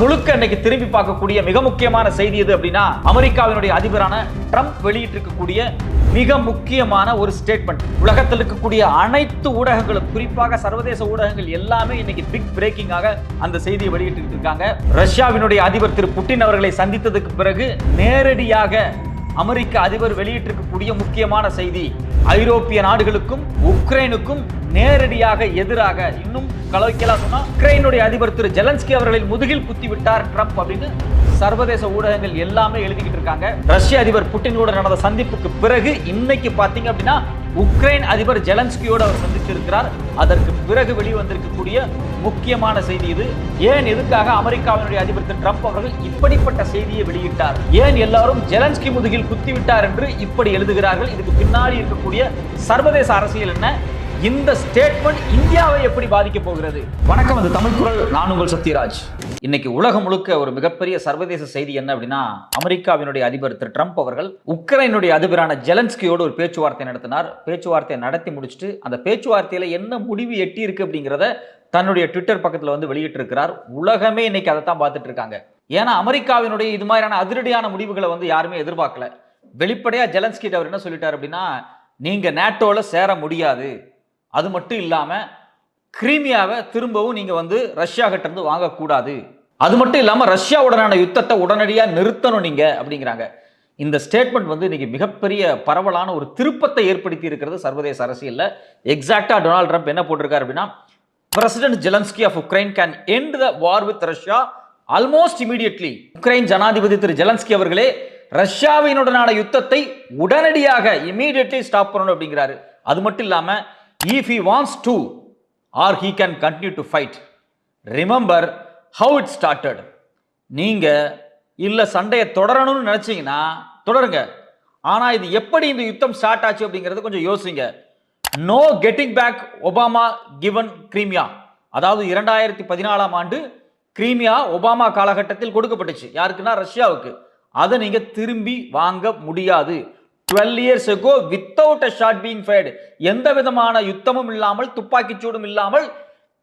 முழுக்க இன்னைக்கு திரும்பி பார்க்கக்கூடிய மிக முக்கியமான செய்தி எது அப்படின்னா அமெரிக்காவினுடைய அதிபரான ட்ரம்ப் வெளியிட்டிருக்கக்கூடிய மிக முக்கியமான ஒரு ஸ்டேட்மெண்ட் உலகத்தில் இருக்கக்கூடிய அனைத்து ஊடகங்களும் குறிப்பாக சர்வதேச ஊடகங்கள் எல்லாமே இன்னைக்கு பிக் பிரேக்கிங்காக அந்த செய்தியை வெளியிட்டு இருக்காங்க. ரஷ்யாவினுடைய அதிபர் திரு புட்டின் அவர்களை சந்தித்ததுக்கு பிறகு நேரடியாக அமெரிக்க அதிபர் வெளியிட்டிருக்கக்கூடிய முக்கியமான செய்தி ஐரோப்பிய நாடுகளுக்கும் உக்ரைனுக்கும் நேரடியாக எதிராக இன்னும் கலவைக்கலாம் சொன்னா உக்ரைனுடைய அதிபர் திரு ஜெலன்ஸ்கி அவர்களின் முதுகில் குத்தி விட்டார் ட்ரம்ப் அப்படின்னு சர்வதேச ஊடகங்கள் எல்லாமே எழுதிக்கிட்டு இருக்காங்க. ரஷ்ய அதிபர் புட்டினோட நடந்த சந்திப்புக்கு பிறகு இன்னைக்கு பாத்தீங்க அப்படின்னா உக்ரைன் அதிபர் ஜெலன்ஸ்கியோடு அவர் சந்தித்திருக்கிறார். அதற்கு பிறகு வெளிவந்திருக்கக்கூடிய முக்கியமான செய்தி இது. ஏன் எதுக்காக அமெரிக்காவினுடைய அதிபர் திரு ட்ரம்ப் அவர்கள் இப்படிப்பட்ட செய்தியை வெளியிட்டார்? ஏன் எல்லாரும் ஜெலன்ஸ்கி முதுகில் குத்திவிட்டார் என்று இப்படி எழுதுகிறார்கள்? இதுக்கு பின்னாடி இருக்கக்கூடிய சர்வதேச அரசியல் என்ன? இந்த ஸ்டேட்மெண்ட் இந்தியாவை எப்படி பாதிக்க போகிறது? வணக்கம் அது தமிழ் குரல். நான் உங்கள் சத்யராஜ். இன்னைக்கு உலகம் முழுக்க ஒரு மிகப்பெரிய சர்வதேச செய்தி என்ன அப்படின்னா அமெரிக்காவினுடைய அதிபர் திரு ட்ரம்ப் அவர்கள் உக்ரைனுடைய அதிபரான ஜெலன்ஸ்கியோடு ஒரு பேச்சுவார்த்தை நடத்தினார். பேச்சுவார்த்தையை நடத்தி முடிச்சுட்டு அந்த பேச்சுவார்த்தையில என்ன முடிவு எட்டி இருக்கு அப்படிங்கிறத தன்னுடைய ட்விட்டர் பக்கத்தில் வந்து வெளியிட்டிருக்கிறார். உலகமே இன்னைக்கு அதை தான் பார்த்துட்டு இருக்காங்க ஏன்னா அமெரிக்காவினுடைய இது மாதிரியான அதிரடியான முடிவுகளை வந்து யாருமே எதிர்பார்க்கல. வெளிப்படையாக ஜெலன்ஸ்கிட்ட அவர் என்ன சொல்லிட்டார் அப்படின்னா நீங்கள் நேட்டோவில் சேர முடியாது. அது மட்டும் இல்லாமல் கிரீமியாவை திரும்பவும் நீங்கள் வந்து ரஷ்யா வாங்கக்கூடாது. அது மட்டும் இல்லாமல் ரஷ்யாவுடனான யுத்தத்தை உடனடியாக நிறுத்தணும் நீங்கள் அப்படிங்கிறாங்க. இந்த ஸ்டேட்மெண்ட் வந்து இன்றைக்கி மிகப்பெரிய பரவலான ஒரு திருப்பத்தை ஏற்படுத்தி இருக்கிறது சர்வதேச அரசியலில். எக்ஸாக்டாக டொனால்ட் ட்ரம்ப் என்ன போட்டிருக்காரு அப்படின்னா president Zelensky of Ukraine can end the war with Russia almost immediately Ukraine ஜனாதிபதி திரு ஜெலன்ஸ்கி அவர்களே ரஷ்யாவினுடனான யுத்தத்தை உடனடியாக இமீடியட்லி ஸ்டாப் பண்ணணும் அப்படிங்கிறாரு. அது மட்டும் இல்லாமல் if he wants to or he can continue to fight remember how it started நீங்கள் இல்லை சண்டையை தொடரணும்னு நினச்சிங்கன்னா தொடருங்க. ஆனால் இது எப்படி இந்த யுத்தம் ஸ்டார்ட் ஆச்சு அப்படிங்கறது கொஞ்சம் யோசிங்க. No getting back Obama given Crimea அதாவது இரண்டாயிரத்தி பதினாலாம் ஆண்டு கிரீமியா ஒபாமா காலகட்டத்தில் கொடுக்கப்பட்டுச்சு. யாருக்குன்னா ரஷ்யாவுக்கு. அதை நீங்கள் திரும்பி வாங்க முடியாது. Twelve years ago without a shot being fired எந்த விதமான யுத்தமும் இல்லாமல் துப்பாக்கிச்சூடும் இல்லாமல்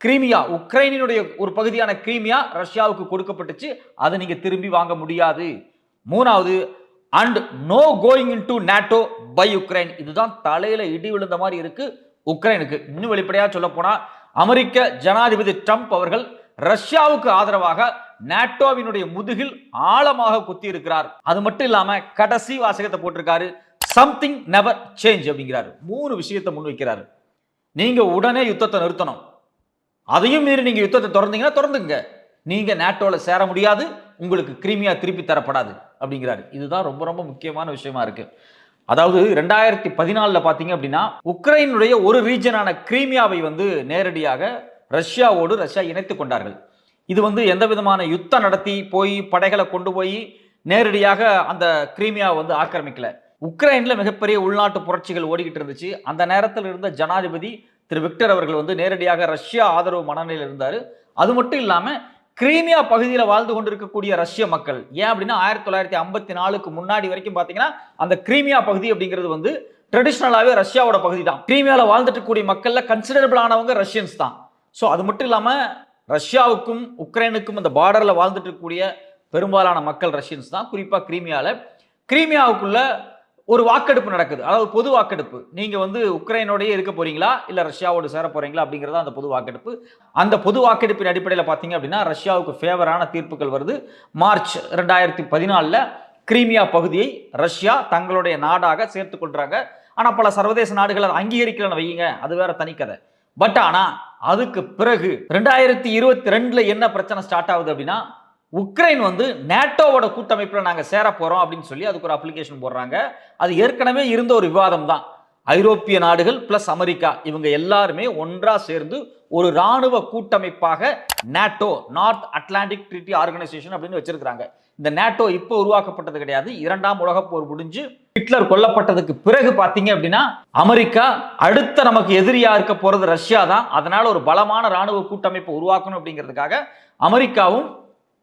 கிரீமியா உக்ரைனினுடைய ஒரு பகுதியான கிரீமியா ரஷ்யாவுக்கு கொடுக்கப்பட்டுச்சு. அதை நீங்கள் திரும்பி வாங்க முடியாது. மூணாவது and no going into NATO by Ukraine இதுதான் தலையில இடி விழுந்த மாதிரி இருக்கு உக்ரைனுக்கு. இன்னும் வெளிப்படையாக சொல்ல அமெரிக்க ஜனாதிபதி ட்ரம்ப் அவர்கள் ரஷ்யாவுக்கு ஆதரவாக நேட்டோவினுடைய முதுகில் ஆழமாக குத்தி இருக்கிறார் அது மட்டும் இல்லாம கடைசி வாசகத்தை போட்டிருக்காரு சம்திங் நெவர் சேஞ்ச் அப்படிங்கிறாரு. மூணு விஷயத்தை முன்வைக்கிறாரு நீங்க உடனே யுத்தத்தை நிறுத்தணும். அதையும் மீறி நீங்க யுத்தத்தை திறந்தீங்கன்னா திறந்துங்க நீங்க நேட்டோல சேர முடியாது. உங்களுக்கு கிரிமியா திருப்பி தரப்படாது அப்படிங்கிறாரு. இதுதான் ரொம்ப ரொம்ப முக்கியமான விஷயமா இருக்கு. அதாவது ரெண்டாயிரத்தி பதினாலில் பார்த்தீங்க அப்படின்னா உக்ரைனுடைய ஒரு ரீஜனான கிரீமியாவை வந்து நேரடியாக ரஷ்யாவோடு ரஷ்யா இணைத்து கொண்டார்கள். இது வந்து எந்த விதமான யுத்தம் நடத்தி போய் படைகளை கொண்டு போய் நேரடியாக அந்த கிரீமியாவை வந்து ஆக்கிரமிக்கலை. உக்ரைனில் மிகப்பெரிய உள்நாட்டு புரட்சிகள் ஓடிக்கிட்டு இருந்துச்சு. அந்த நேரத்தில் இருந்த ஜனாதிபதி திரு விக்டர் அவர்கள் வந்து நேரடியாக ரஷ்யா ஆதரவு மனநிலையில் இருந்தார். அது மட்டும் இல்லாமல் கிரீமியா பகுதியில் வாழ்ந்து கொண்டிருக்கக்கூடிய ரஷ்ய மக்கள் ஏன் அப்படின்னா ஆயிரத்தி தொள்ளாயிரத்தி ஐம்பத்தி நாலுக்கு முன்னாடி வரைக்கும் பார்த்தீங்கன்னா அந்த கிரீமியா பகுதி அப்படிங்கிறது வந்து ட்ரெடிஷ்னலாகவே ரஷ்யாவோட பகுதி தான். கிரீமியாவில் வாழ்ந்துட்டு கூடிய மக்களில் கன்சிடரபிள் ஆனவங்க ரஷ்யன்ஸ் தான். ஸோ அது மட்டும் இல்லாமல் ரஷ்யாவுக்கும் உக்ரைனுக்கும் அந்த பார்டரில் வாழ்ந்துட்டு இருக்கக்கூடிய பெரும்பாலான மக்கள் ரஷ்யன்ஸ் தான். குறிப்பாக கிரீமியாவில் கிரீமியாவுக்குள்ள ஒரு வாக்கெடுப்பு நடக்குது. அதாவது பொது வாக்கெடுப்பு. நீங்கள் வந்து உக்ரைனோடய இருக்க போறீங்களா? இல்லை ரஷ்யாவோடு சேர போறீங்களா? அப்படிங்கிறதா அந்த பொது வாக்கெடுப்பு. அந்த பொது வாக்கெடுப்பின் அடிப்படையில் பார்த்தீங்க அப்படின்னா ரஷ்யாவுக்கு ஃபேவரான தீர்ப்புகள் வருது. மார்ச் ரெண்டாயிரத்தி பதினாலில் கிரீமியா பகுதியை ரஷ்யா தங்களுடைய நாடாக சேர்த்து கொள்றாங்க. ஆனால் பல சர்வதேச நாடுகள் அதை அங்கீகரிக்கலன்னு வையுங்க. அது வேற தனிக்கதை பட் ஆனால் அதுக்கு பிறகு ரெண்டாயிரத்தி இருபத்தி ரெண்டுல என்ன பிரச்சனை ஸ்டார்ட் ஆகுது அப்படின்னா உக்ரைன் வந்து நேட்டோவோட கூட்டமைப்பில் நாங்கள் சேர போகிறோம் அப்படின்னு சொல்லி அதுக்கு ஒரு அப்ளிகேஷன் போடுறாங்க. அது ஏற்கனவே இருந்த ஒரு விவாதம் தான் ஐரோப்பிய நாடுகள் பிளஸ் அமெரிக்கா இவங்க எல்லாருமே ஒன்றா சேர்ந்து ஒரு ராணுவ கூட்டமைப்பாக NATO North Atlantic Treaty Organisation அப்படின்னு வச்சிருக்கிறாங்க. இந்த நேட்டோ இப்போ உருவாக்கப்பட்டது கிடையாது. இரண்டாம் உலகப் போர் முடிஞ்சு ஹிட்லர் கொல்லப்பட்டதுக்கு பிறகு பார்த்தீங்க அப்படின்னா அமெரிக்கா அடுத்த நமக்கு எதிரியா இருக்க போறது ரஷ்யா தான் அதனால ஒரு பலமான ராணுவ கூட்டமைப்பை உருவாக்கணும் அப்படிங்கிறதுக்காக அமெரிக்காவும்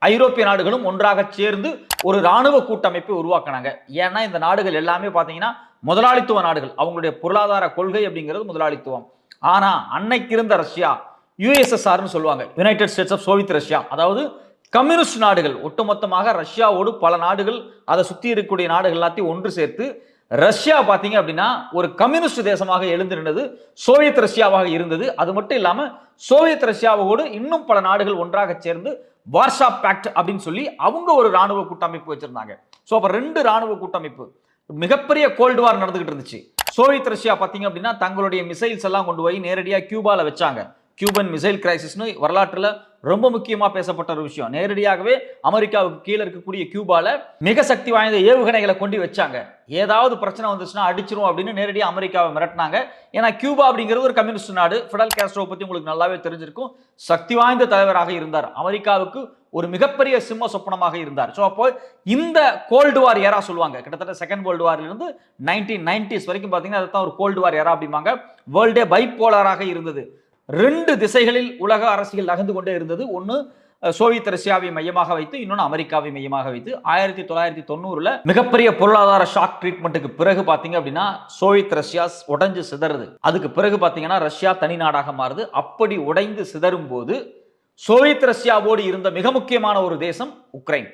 ஐரோப்பிய நாடுகளும் ஒன்றாக சேர்ந்து ஒரு இராணுவ கூட்டமைப்பை உருவாக்கினாங்க. ஏன்னா இந்த நாடுகள் எல்லாமே பார்த்தீங்கன்னா முதலாளித்துவ நாடுகள். அவங்களுடைய பொருளாதார கொள்கை அப்படிங்கிறது முதலாளித்துவம். ஆனால் அன்னைக்கு இருந்த ரஷ்யா யுஎஸ்எஸ்ஆர்னு சொல்லுவாங்க. United States of Soviet Russia அதாவது கம்யூனிஸ்ட் நாடுகள். ஒட்டுமொத்தமாக ரஷ்யாவோடு பல நாடுகள் அதை சுற்றி இருக்கக்கூடிய நாடுகள் எல்லாத்தையும் ஒன்று சேர்த்து ரஷ்யா பார்த்தீங்க அப்படின்னா ஒரு கம்யூனிஸ்ட் தேசமாக எழுந்திருந்தது சோவியத் ரஷ்யாவாக இருந்தது. அது மட்டும் இல்லாமல் சோவியத் ரஷ்யாவோடு இன்னும் பல நாடுகள் ஒன்றாக சேர்ந்து வார்ஷா பேக்ட் அப்படின்னு சொல்லி அவங்க ஒரு ராணுவ கூட்டமைப்பு வச்சிருந்தாங்க. ஸோ அப்போ ரெண்டு ராணுவ கூட்டமைப்பு. மிகப்பெரிய கோல்டு வார் நடந்துகிட்டு இருந்துச்சு. சோவியத் ரஷ்யா பார்த்தீங்க அப்படின்னா தங்களுடைய மிசைல்ஸ் எல்லாம் கொண்டு போய் நேரடியாக கியூபாவில் வச்சாங்க. கியூபன் மிசைல் கிரைசிஸ்னு வரலாற்றில் ரொம்ப முக்கியமாக பேசப்பட்ட ஒரு விஷயம். நேரடியாகவே அமெரிக்காவுக்கு கீழே இருக்கக்கூடிய கியூபாவில் மிக சக்தி வாய்ந்த ஏவுகணைகளை கொண்டு வச்சாங்க. ஏதாவது பிரச்சனை வந்துச்சுன்னா அடிச்சிரும் அப்படின்னு நேரடியாக அமெரிக்காவை மிரட்டினாங்க. ஏன்னா கியூபா அப்படிங்கிறது ஒரு கம்யூனிஸ்ட் நாடு. ஃபிடல் கேஸ்ட்ரோ பற்றி உங்களுக்கு நல்லாவே தெரிஞ்சிருக்கும். சக்தி வாய்ந்த தலைவராக இருந்தார். அமெரிக்காவுக்கு ஒரு மிகப்பெரிய சிம்ம சொப்பனமாக இருந்தார். ஸோ அப்போ இந்த கோல்டு வார் ஏரா சொல்லுவாங்க. கிட்டத்தட்ட செகண்ட் வேர்ல்டு வார்லேருந்து நைன்டீன் நைன்டிஸ் வரைக்கும் பார்த்தீங்கன்னா அதுதான் ஒரு கோல்டு வார் ஏரா அப்படிம்பாங்க. வேர்ல்டே பைப்போலராக இருந்தது. ரெண்டு திசைகளில் உலக அரசியல் நகர்ந்து கொண்டே இருந்தது. ஒன்று சோவியத் ரஷ்யாவை மையமாக வைத்து இன்னொன்று அமெரிக்காவை மையமாக வைத்து. ஆயிரத்தி தொள்ளாயிரத்தி தொண்ணூறில் மிகப்பெரிய பொருளாதார ஷாக் ட்ரீட்மெண்ட்டுக்கு பிறகு பார்த்தீங்க அப்படின்னா சோவியத் ரஷ்யா உடைஞ்சு சிதறுது. அதுக்கு பிறகு பார்த்தீங்கன்னா ரஷ்யா தனி நாடாக மாறுது. அப்படி உடைந்து சிதறும் போது சோவியத் ரஷ்யாவோடு இருந்த மிக முக்கியமான ஒரு தேசம் உக்ரைன்.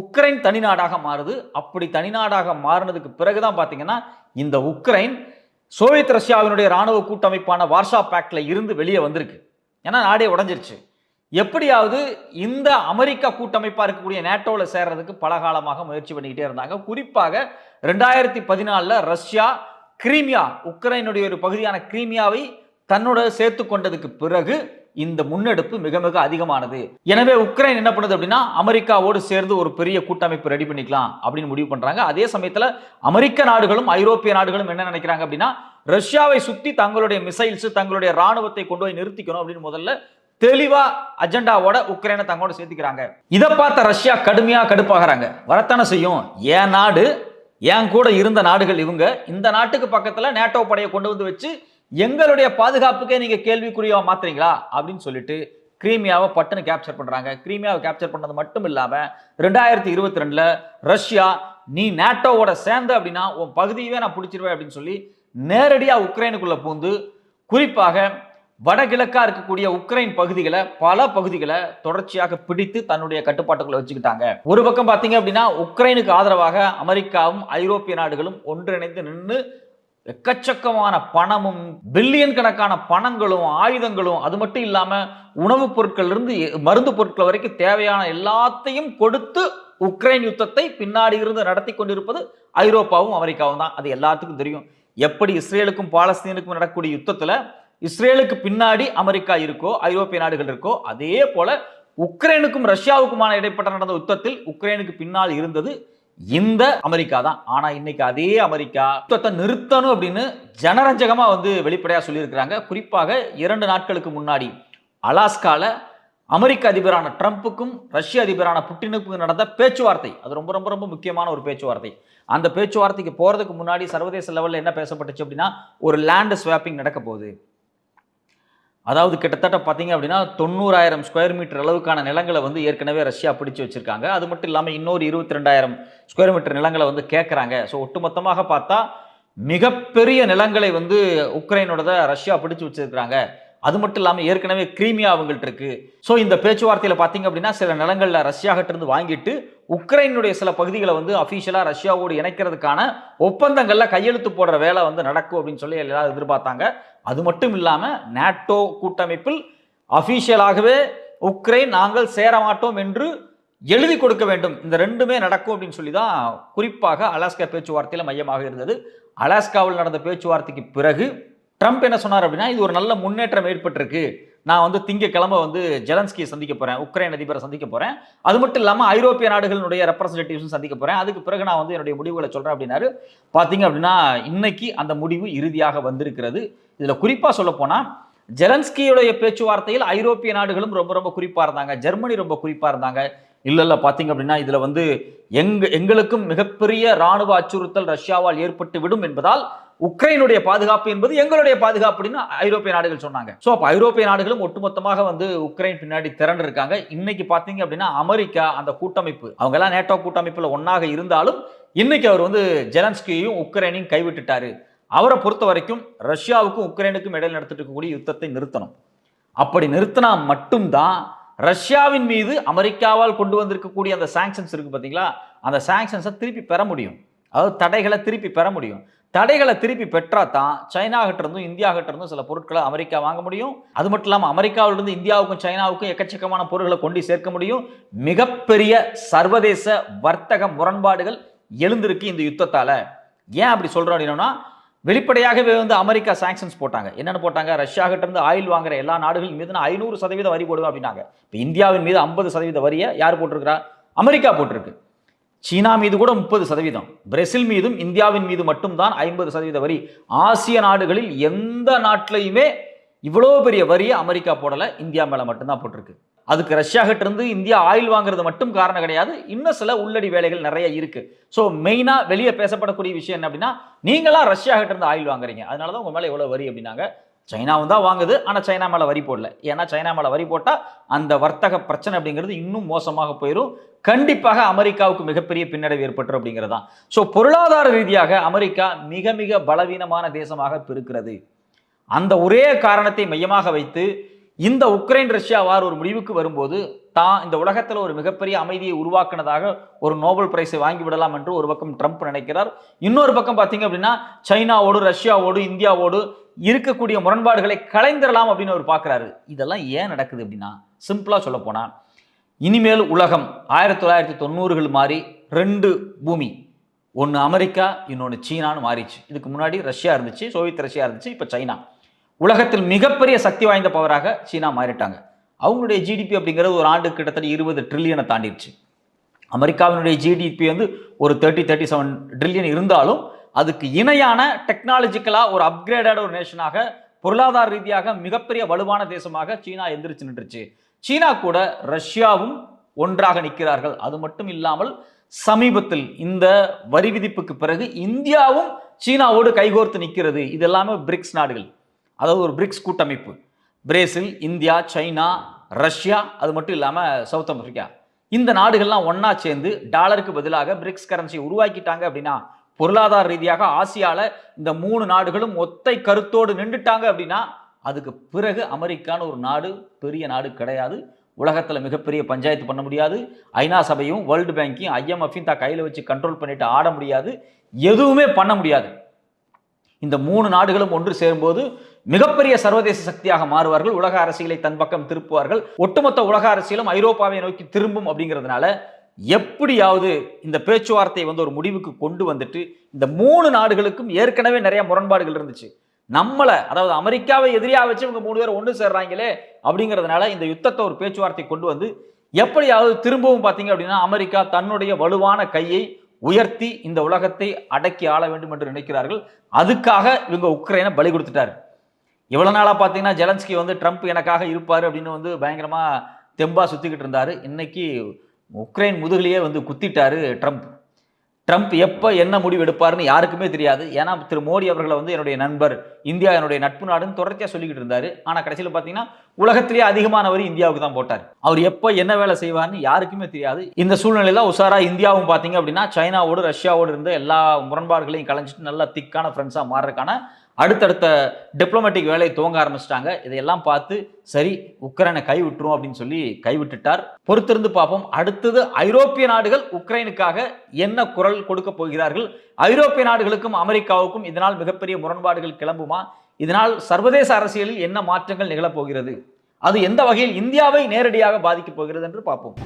உக்ரைன் தனிநாடாக மாறுது. அப்படி தனிநாடாக மாறினதுக்கு பிறகுதான் பார்த்தீங்கன்னா இந்த உக்ரைன் சோவியத் ரஷ்யாவினுடைய ராணுவ கூட்டமைப்பான வார்ஷா பேக்டில் இருந்து வெளியே வந்திருக்கு. ஏன்னா நாடே உடஞ்சிருச்சு. எப்படியாவது இந்த அமெரிக்கா கூட்டமைப்பாக இருக்கக்கூடிய நேட்டோவில் சேர்றதுக்கு பல காலமாக முயற்சி பண்ணிக்கிட்டே இருந்தாங்க. குறிப்பாக ரெண்டாயிரத்தி பதினாலில் ரஷ்யா கிரீமியா உக்ரைனுடைய ஒரு பகுதியான கிரீமியாவை தன்னோட சேர்த்து கொண்டதுக்கு பிறகு இந்த முன்னெடுப்பு மிக மிக அதிகமானது. எனவே உக்ரைன் என்ன பண்ணுது அப்படின்னா அமெரிக்காவோடு சேர்ந்து ஒரு பெரிய கூட்டமைப்பு ரெடி பண்ணிக்கலாம் அப்படின்னு முடிவு பண்றாங்க. அதே சமயத்துல அமெரிக்க நாடுகளும் ஐரோப்பிய நாடுகளும் என்ன நினைக்கிறாங்க அப்படின்னா ரஷ்யாவை சுத்தி தங்களுடைய மிசைல்ஸ் தங்களுடைய ராணுவத்தை கொண்டு போய் நிறுத்திக்கணும் அப்படின்னு முதல்ல தெளிவா அஜெண்டாவோட உக்ரைனை தங்களோட சேர்த்துக்கிறாங்க. இதை பார்த்த ரஷ்யா கடுமையா கடுப்பாகிறாங்க. வரத்தனை செய்யும்? என் நாடு என் கூட இருந்த நாடுகள் இவங்க இந்த நாட்டுக்கு பக்கத்துல நேட்டோ படையை கொண்டு வந்து வச்சு எங்களுடைய பாதுகாப்புக்கே நீங்க கேள்விக்குறியா மாத்துறீங்களா? அப்படின்னு சொல்லிட்டு கிரீமியாவை பட்டுன்னு கேப்சர் பண்றாங்க. கிரீமியாவை கேப்சர் பண்ணது மட்டும் இல்லாம ரெண்டாயிரத்தி இருபத்தி ரெண்டுல ரஷ்யா நீ நேட்டோவோட சேர்ந்த அப்படின்னா உன் பகுதியவே நான் பிடிச்சிருவேன் அப்படின்னு சொல்லி நேரடியா உக்ரைனுக்குள்ள பூந்து குறிப்பாக வடகிழக்கா இருக்கக்கூடிய உக்ரைன் பகுதிகளை பல பகுதிகளை தொடர்ச்சியாக பிடித்து தன்னுடைய கட்டுப்பாட்டுக்குள்ள வச்சுக்கிட்டாங்க. ஒரு பக்கம் பாத்தீங்க அப்படின்னா உக்ரைனுக்கு ஆதரவாக அமெரிக்காவும் ஐரோப்பிய நாடுகளும் ஒன்றிணைந்து நின்று எக்கச்சக்கமான பணமும் பில்லியன் கணக்கான பணங்களும் ஆயுதங்களும் அது மட்டும் இல்லாமல் உணவுப் பொருட்கள் இருந்து மருந்து பொருட்கள் வரைக்கும் தேவையான எல்லாத்தையும் கொடுத்து உக்ரைன் யுத்தத்தை பின்னாடி இருந்து நடத்தி கொண்டிருப்பது ஐரோப்பாவும் அமெரிக்காவும் தான். அது எல்லாத்துக்கும் தெரியும். எப்படி இஸ்ரேலுக்கும் பாலஸ்தீனுக்கும் நடக்கக்கூடிய யுத்தத்தில் இஸ்ரேலுக்கு பின்னாடி அமெரிக்கா இருக்கோ ஐரோப்பிய நாடுகள் இருக்கோ அதே போல உக்ரைனுக்கும் ரஷ்யாவுக்குமான இடைப்பட்ட நடந்த யுத்தத்தில் உக்ரைனுக்கு பின்னால் இருந்தது இந்த அமெரிக்கா தான். ஆனா இன்னைக்கு அதே அமெரிக்கா யுத்தத்தை நிறுத்தணும் அப்படின்னு ஜனரஞ்சகமா வந்து வெளிப்படையா சொல்லியிருக்கிறாங்க. குறிப்பாக இரண்டு நாட்களுக்கு முன்னாடி அலாஸ்கால அமெரிக்க அதிபரான ட்ரம்ப்புக்கும் ரஷ்ய அதிபரான புட்டினுக்கும் நடந்த பேச்சுவார்த்தை. அது ரொம்ப ரொம்ப ரொம்ப முக்கியமான ஒரு பேச்சுவார்த்தை. அந்த பேச்சுவார்த்தைக்கு போறதுக்கு முன்னாடி சர்வதேச லெவலில் என்ன பேசப்பட்டுச்சு அப்படின்னா ஒரு லேண்ட் ஸ்வாப்பிங் நடக்க போகுது அதாவது கிட்டத்தட்ட பார்த்தீங்க அப்படின்னா தொண்ணூறாயிரம் ஸ்கொயர் மீட்டர் அளவுக்கான நிலங்களை வந்து ஏற்கனவே ரஷ்யா பிடிச்சு வச்சுருக்காங்க. அது மட்டும் இல்லாமல் இன்னொரு இருபத்தி ரெண்டாயிரம் ஸ்கொயர் மீட்டர் நிலங்களை வந்து கேட்குறாங்க ஸோ ஒட்டுமொத்தமாக பார்த்தா மிகப்பெரிய நிலங்களை வந்து உக்ரைனோட ரஷ்யா பிடிச்சு வச்சுருக்கிறாங்க. அது மட்டும் இல்லாமல் ஏற்கனவே கிரீமியா அவங்கள்ட்ட இருக்கு. ஸோ இந்த பேச்சுவார்த்தையில் பார்த்தீங்க அப்படின்னா சில நிலங்களில் ரஷ்யாகிட்ட இருந்து வாங்கிட்டு உக்ரைனுடைய சில பகுதிகளை வந்து அஃபீஷியலாக ரஷ்யாவோடு இணைக்கிறதுக்கான ஒப்பந்தங்களில் கையெழுத்து போடுற வேலை வந்து நடக்கும் அப்படின்னு சொல்லி எல்லாரும் எதிர்பார்த்தாங்க. அது மட்டும் இல்லாமல் நேட்டோ கூட்டமைப்பில் அஃபீஷியலாகவே உக்ரைன் நாங்கள் சேர மாட்டோம் என்று எழுதி கொடுக்க வேண்டும். இந்த ரெண்டுமே நடக்கும் அப்படின்னு சொல்லி தான் குறிப்பாக அலாஸ்கா பேச்சுவார்த்தையில் மையமாக இருந்தது. அலாஸ்காவில் நடந்த பேச்சுவார்த்தைக்கு பிறகு ட்ரம்ப் என்ன சொன்னார் அப்படின்னா இது ஒரு நல்ல முன்னேற்றம் ஏற்பட்டிருக்கு. நான் வந்து திங்கக்கிழமை வந்து ஜெலன்ஸ்கியை சந்திக்க போகிறேன் உக்ரைன் அதிபரை சந்திக்க போகிறேன் அது மட்டும் இல்லாமல் ஐரோப்பிய நாடுகளுடைய ரெப்ரசன்டேட்டிவ்ஸும் சந்திக்க போகிறேன் அதுக்கு பிறகு நான் வந்து என்னுடைய முடிவுகளை சொல்கிறேன் அப்படின்னாரு. பார்த்தீங்க அப்படின்னா இன்னைக்கு அந்த முடிவு இறுதியாக வந்திருக்கிறது. இதில் குறிப்பாக சொல்லப்போனால் ஜெலன்ஸ்கியுடைய பேச்சுவார்த்தையில் ஐரோப்பிய நாடுகளும் ரொம்ப ரொம்ப குறிப்பாக இருந்தாங்க. ஜெர்மனி ரொம்ப குறிப்பாக இருந்தாங்க. இல்லை இல்லை பார்த்தீங்க அப்படின்னா இதில் வந்து எங்க எங்களுக்கும் மிகப்பெரிய ராணுவ அச்சுறுத்தல் ரஷ்யாவால் ஏற்பட்டு விடும் என்பதால் உக்ரைனுடைய பாதுகாப்பு என்பது எங்களுடைய பாதுகாப்பு அப்படின்னு ஐரோப்பிய நாடுகள் சொன்னாங்க. ஸோ அப்போ ஐரோப்பிய நாடுகளும் ஒட்டுமொத்தமாக வந்து உக்ரைன் பின்னாடி திரண்டு இருக்காங்க இன்னைக்கு பார்த்தீங்க அப்படின்னா அமெரிக்கா அந்த கூட்டமைப்பு அவங்க எல்லாம் நேட்டோ கூட்டமைப்பில் ஒன்னாக இருந்தாலும் இன்னைக்கு அவர் வந்து ஜெலன்ஸ்கியையும் உக்ரைனையும் கைவிட்டுட்டாரு. அவரை பொறுத்த வரைக்கும் ரஷ்யாவுக்கும் உக்ரைனுக்கும் இடையில் நடத்திட்டு இருக்கக்கூடிய யுத்தத்தை நிறுத்தணும். அப்படி நிறுத்தினா மட்டும்தான் ரஷ்யாவின் மீது அமெரிக்காவால் கொண்டு வந்திருக்கக்கூடிய அந்த சாங்ஷன்ஸ் இருக்கு பார்த்தீங்களா அந்த சாங்ஷன்ஸை திருப்பி பெற முடியும். அதாவது தடைகளை திருப்பி பெற முடியும். தடைகளை திருப்பி பெற்றா தான் சைனா கிட்ட இருந்தும் இந்தியா கிட்ட இருந்தும் சில பொருட்களை அமெரிக்கா வாங்க முடியும். அது மட்டும் இல்லாமல் அமெரிக்காவிலிருந்து இந்தியாவுக்கும் சைனாவுக்கும் எக்கச்சக்கமான பொருட்களை கொண்டு சேர்க்க முடியும். மிகப்பெரிய சர்வதேச வர்த்தக முரண்பாடுகள் எழுந்திருக்கு இந்த யுத்தத்தால். ஏன் அப்படி சொல்கிறோம் அப்படின்னா வெளிப்படையாகவே வந்து அமெரிக்கா சாங்ஷன்ஸ் போட்டாங்க. என்னென்னு போட்டாங்க? ரஷ்யா கிட்ட இருந்து ஆயில் வாங்குற எல்லா நாடுகளின் மீது நான் ஐநூறு சதவீத வரி போடுவேன் அப்படின்னாங்க. இப்போ இந்தியாவின் மீது ஐம்பது சதவீத வரியை யார் போட்டிருக்கிறா? அமெரிக்கா போட்டிருக்கு. சீனா மீது கூட முப்பது சதவீதம். பிரேசில் மீதும் இந்தியாவின் மீது மட்டும்தான் ஐம்பது சதவீத வரி. ஆசிய நாடுகளில் எந்த நாட்டிலையுமே இவ்வளோ பெரிய வரியை அமெரிக்கா போடலை இந்தியா மேலே மட்டும்தான் போட்டிருக்கு. அதுக்கு ரஷ்யா கிட்ட இருந்து இந்தியா ஆயில் வாங்குறது மட்டும் காரணம் கிடையாது. இன்னும் சில உள்ளடி வேலைகள் நிறைய இருக்கு. ஸோ மெயினாக வெளியே பேசப்படக்கூடிய விஷயம் என்ன அப்படின்னா நீங்களாம் ரஷ்யா கிட்ட இருந்து ஆயில் வாங்குறீங்க. அதனால தான் உங்க மேலே எவ்வளோ வரி அப்படின்னாங்க. சைனாவும் தான் வாங்குது ஆனால் சைனா மேலே வரி போடல. ஏன்னா சைனா மேலே வரி போட்டால் அந்த வர்த்தக பிரச்சனை அப்படிங்கிறது இன்னும் மோசமாக போயிடும் கண்டிப்பாக அமெரிக்காவுக்கு மிகப்பெரிய பின்னடைவு ஏற்பட்டுரும் அப்படிங்கிறது தான் ஸோ பொருளாதார ரீதியாக அமெரிக்கா மிக மிக பலவீனமான தேசமாக இருக்கிறது அந்த ஒரே காரணத்தை மையமாக வைத்து இந்த உக்ரைன் ரஷ்யா வார் ஒரு முடிவுக்கு வரும்போது தான் இந்த உலகத்தில் ஒரு மிகப்பெரிய அமைதியை உருவாக்குனதாக ஒரு நோபல் பிரைஸை வாங்கி விடலாம் என்று ஒரு பக்கம் ட்ரம்ப் நினைக்கிறார். இன்னொரு பக்கம் பார்த்தீங்க அப்படின்னா சைனாவோடு ரஷ்யாவோடு இந்தியாவோடு இருக்கக்கூடிய முரண்பாடுகளை கலைந்திரலாம் அப்படின்னு அவர் பார்க்குறாரு. இதெல்லாம் ஏன் நடக்குது அப்படின்னா சிம்பிளாக சொல்ல போனால் இனிமேல் உலகம் ஆயிரத்தி தொள்ளாயிரத்தி தொண்ணூறுகள் மாதிரி ரெண்டு பூமி ஒன்று அமெரிக்கா இன்னொன்று சீனான்னு மாறிச்சு இதுக்கு முன்னாடி ரஷ்யா இருந்துச்சு சோவியத் ரஷ்யா இருந்துச்சு இப்போ சைனா. உலகத்தில் மிகப்பெரிய சக்தி வாய்ந்த பவராக சீனா மாறிட்டாங்க. அவங்களுடைய ஜிடிபி அப்படிங்கிறது ஒரு ஆண்டு கிட்டத்தட்ட இருபது ட்ரில்லியனை தாண்டிடுச்சு அமெரிக்காவினுடைய ஜிடிபி வந்து ஒரு தேர்ட்டி தேர்ட்டி செவன் ட்ரில்லியன் இருந்தாலும் அதுக்கு இணையான டெக்னாலஜிக்கலாக ஒரு அப்கிரேடட் ஒரு நேஷனாக பொருளாதார ரீதியாக மிகப்பெரிய வலுவான தேசமாக சீனா எந்திரிச்சு நின்றுச்சு. சீனா கூட ரஷ்யாவும் ஒன்றாக நிற்கிறார்கள். அது மட்டும் இல்லாமல் சமீபத்தில் இந்த வரி விதிப்புக்கு பிறகு இந்தியாவும் சீனாவோடு கைகோர்த்து நிற்கிறது. இது எல்லாமே பிரிக்ஸ் நாடுகள். அதாவது ஒரு பிரிக்ஸ் கூட்டமைப்பு. பிரேசில் இந்தியா சைனா ரஷ்யா அது மட்டும் இல்லாமல் சவுத் அமெரிக்கா இந்த நாடுகள்லாம் ஒன்றா சேர்ந்து டாலருக்கு பதிலாக பிரிக்ஸ் கரன்சியை உருவாக்கிட்டாங்க அப்படின்னா பொருளாதார ரீதியாக ஆசியாவில் இந்த மூணு நாடுகளும் ஒத்தை கருத்தோடு நின்றுட்டாங்க அப்படின்னா அதுக்கு பிறகு அமெரிக்கான ஒரு நாடு பெரிய நாடு கிடையாது. உலகத்தில் மிகப்பெரிய பஞ்சாயத்து பண்ண முடியாது. ஐநா சபையும் வேர்ல்டு பேங்கையும் ஐஎம்எஃப்பையும் தான் கையில் வச்சு கண்ட்ரோல் பண்ணிட்டு ஆட முடியாது. எதுவுமே பண்ண முடியாது. இந்த மூணு நாடுகளும் ஒன்று சேரும்போது மிகப்பெரிய சர்வதேச சக்தியாக மாறுவார்கள். உலக அரசியலை தன் பக்கம் திருப்புவார்கள். ஒட்டுமொத்த உலக அரசியலும் ஐரோப்பாவை நோக்கி திரும்பும் அப்படிங்கிறதுனால எப்படியாவது இந்த பேச்சுவார்த்தையை வந்து ஒரு முடிவுக்கு கொண்டு வந்துட்டு இந்த மூணு நாடுகளுக்கும் ஏற்கனவே நிறைய முரண்பாடுகள் இருந்துச்சு. நம்மளை அதாவது அமெரிக்காவை எதிரியா வச்சு இவங்க மூணு பேர் ஒன்று சேர்றாங்களே அப்படிங்கிறதுனால இந்த யுத்தத்தை ஒரு பேச்சுவார்த்தை கொண்டு வந்து எப்படியாவது திரும்பவும் பார்த்தீங்க அப்படின்னா அமெரிக்கா தன்னுடைய வலுவான கையை உயர்த்தி இந்த உலகத்தை அடக்கி ஆள வேண்டும் என்று நினைக்கிறார்கள். அதுக்காக இவங்க உக்ரைனை பலி கொடுத்துட்டாரு. இவ்வளோ நாளாக பார்த்தீங்கன்னா ஜெலன்ஸ்கி வந்து ட்ரம்ப் எனக்காக இருப்பார் அப்படின்னு வந்து பயங்கரமாக தெம்பாக சுற்றிக்கிட்டு இருந்தார். இன்னைக்கு உக்ரைன் முதுகிலேயே வந்து குத்திட்டாரு ட்ரம்ப். ட்ரம்ப் எப்போ என்ன முடிவு எடுப்பாருன்னு யாருக்குமே தெரியாது. ஏன்னா திரு மோடி அவர்களை வந்து என்னுடைய நண்பர் இந்தியா என்னுடைய நட்பு நாடுன்னு தொடர்ச்சியாக சொல்லிக்கிட்டு இருந்தாரு. ஆனால் கடைசியில் பார்த்தீங்கன்னா உலகத்திலேயே அதிகமானவர் இந்தியாவுக்கு தான் போட்டார். அவர் எப்போ என்ன வேலை செய்வார்னு யாருக்குமே தெரியாது. இந்த சூழ்நிலையில் உஷாரா இந்தியாவும் பார்த்தீங்க அப்படின்னா சைனாவோடு ரஷ்யாவோடு இருந்த எல்லா முரண்பாடுகளையும் கலைஞ்சிட்டு நல்லா திக்கான ஃப்ரெண்ட்ஸாக மாறுறதுக்கான அடுத்தடுத்த டிப்ளமேட்டிக் வேலையை துவங்க ஆரம்பிச்சிட்டாங்க. இதையெல்லாம் பார்த்து சரி உக்ரைனை கைவிட்டுரும் அப்படின்னு சொல்லி கைவிட்டுட்டார். பொறுத்திருந்து பார்ப்போம். அடுத்தது ஐரோப்பிய நாடுகள் உக்ரைனுக்காக என்ன குரல் கொடுக்க போகிறார்கள்? ஐரோப்பிய நாடுகளுக்கும் அமெரிக்காவுக்கும் இதனால் மிகப்பெரிய முரண்பாடுகள் கிளம்புமா? இதனால் சர்வதேச அரசியலில் என்ன மாற்றங்கள் நிகழப் போகிறது? அது எந்த வகையில் இந்தியாவை நேரடியாக பாதிக்கப் போகிறது என்று பார்ப்போம்.